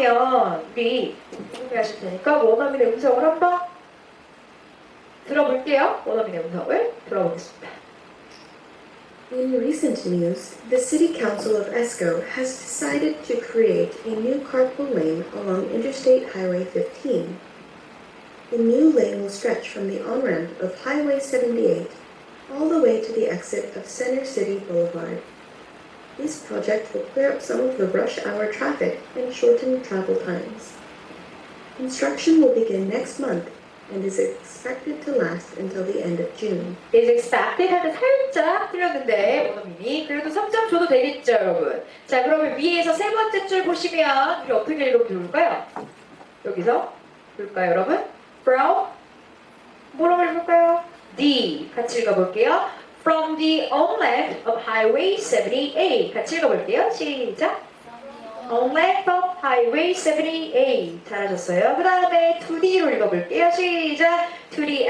그러면 우리 궁금해하실 테니까 원어민의 음성을 한번 들어볼게요. 원어민의 음성을 들어보겠습니다. In recent news, the City Council of Esco has decided to create a new carpool lane along Interstate Highway 15. The new lane will stretch from the on ramp of Highway 78 all the way to the exit of Center City Boulevard. This project will clear up some of the rush hour traffic and shorten travel times. Construction will begin next month and is expected to last until the end of June. is expected 할때 살짝 틀렸는데 원어민이 그래도 3점 줘도 되겠죠 여러분 자 그러면 위에서 세 번째 줄 보시면 우리 어떻게 읽어볼까요? 여기서 볼까요 여러분? from 뭐라고 읽을까요? the 같이 읽어볼게요 from the onlet of highway 78 같이 읽어볼게요 시작 onlet of highway 78 잘하셨어요 그 다음에 2D로 읽어볼게요 시작 to the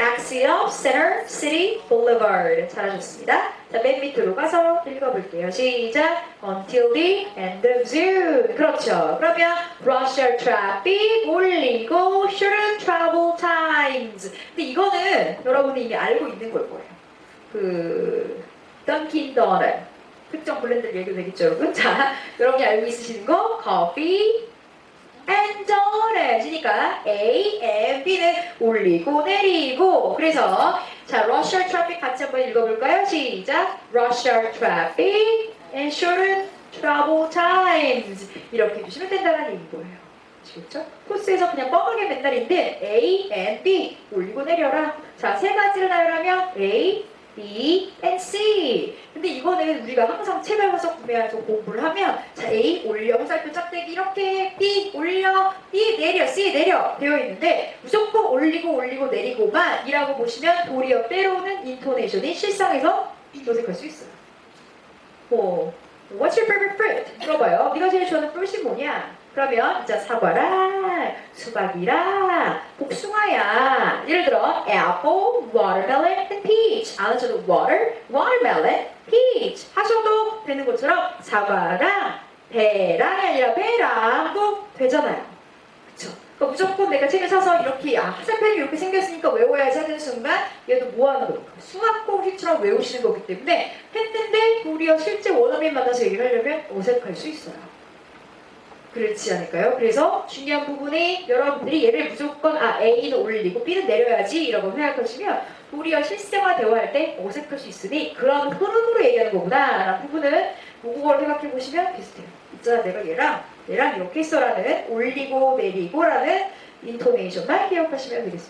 of Center City Boulevard. 잘하셨습니다. 자, 맨 밑으로 가서 읽어볼게요. 시작. Until the end of June. 그렇죠. 그러면 hour traffic 올리고 shorten travel times. 근데 이거는 여러분이 이미 알고 있는 걸 거예요. 그 던킨 도넛. 특정 브랜드 얘기도 되겠죠, 여러분? 자, 여러분이 알고 있으시는 거 커피, and donut이니까 A, and B는 올리고 내리고 그래서 자 hour traffic 같이 한번 읽어볼까요? 시작 hour traffic and shorten travel times 이렇게 해주시면 된다는 얘기인 거예요 아시겠죠? 코스에서 그냥 뻔하게 맨날인데 A, and B 올리고 내려라 자 세 가지를 나열하면 A, B, and C. 근데 이거는 우리가 항상 책을 사서 구매해서 공부를 하면 자 A 올려 화살표 짝대기 이렇게 B 올려 B 내려 C 내려 되어 있는데 무조건 올리고 올리고 내리고만 이라고 보시면 도리어 때로는 인토네이션이 실상에서 어색할 수 있어요. 뭐 What's your favorite fruit? 물어봐요. 네가 제일 좋아하는 fruit이 뭐냐? 그러면 자 사과라, 수박이라, 복숭아야. 예를 들어 apple, watermelon, and peach. 안 하셔도 water, watermelon, peach 하셔도 되는 것처럼 사과랑 배랑이 아니라 배랑도 되잖아요. 그쵸? 그러니까 무조건 내가 책을 사서 이렇게 아 화살표이 이렇게 생겼으니까 외워야지 하는 순간 얘도 뭐 하는 거예요? 수학공식처럼 외우시는 거기 때문에 했는데 도리어 실제 원어민 만나서 얘기를 하려면 어색할 수 있어요. 그렇지 않을까요? 그래서 중요한 부분이 여러분들이 얘를 무조건 아 A는 올리고 B는 내려야지 이라고 생각하시면 도리어 실생활 대화할 때 어색할 수 있으니 그런 흐름으로 얘기하는 거구나 라는 부분은 모국어를 생각해 보시면 비슷해요. 있잖아 내가 얘랑 얘랑 이렇게 했어라는 올리고 내리고라는 인토네이션만 기억하시면 되겠습니다.